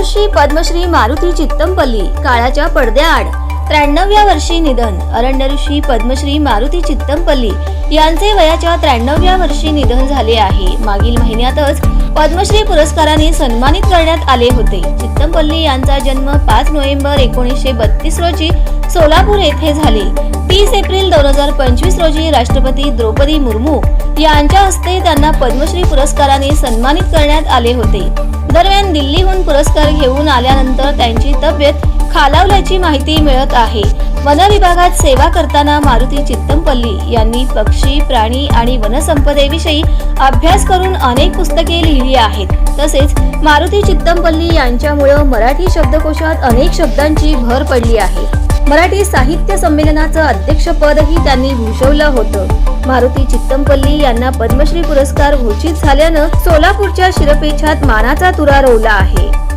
ऋषी पद्मश्री मारुती चित्तमपल्ली काळाच्या पडद्याआड. त्र्याण्णव्या वर्षी निधन. अरण्य ऋषी पद्मश्री मारुती चित्तमपल्ली यांचे वयाच्या त्र्याण्णव्या वर्षी निधन झाले आहे. मागील महिन्यातच पद्मश्री पुरस्काराने सन्मानित करण्यात आले होते. चित्तमपल्ली यांचा जन्म पाच नोव्हेंबर एकोणीसशे बत्तीस रोजी सोलापूर येथे झाले. तीस एप्रिल दोन हजार पंचवीस रोजी राष्ट्रपती द्रौपदी मुर्मू यांच्या हस्ते त्यांना पद्मश्री पुरस्काराने सन्मानित करण्यात आले होते. दरम्यान दिल्लीहून पुरस्कार घेऊन आल्यानंतर त्यांची तब्येत खालावल्याची माहिती मिळत आहे. वन विभागात सेवा करताना मारुती चित्तमपल्ली यांनी पक्षी प्राणी आणि वनसंपदेविषयी अभ्यास करून अनेक पुस्तके लिहिली आहेत. तसेच मारुती चित्तमपल्ली यांच्यामुळं मराठी शब्दकोशात अनेक शब्दांची भर पडली आहे. मराठी साहित्य संमेलनाचं अध्यक्षपदही त्यांनी भूषवलं होतं. मारुती चित्तमपल्ली यांना पद्मश्री पुरस्कार घोषित झाल्यानं सोलापूरच्या शिरपेछात मानाचा तुरा रोवला आहे.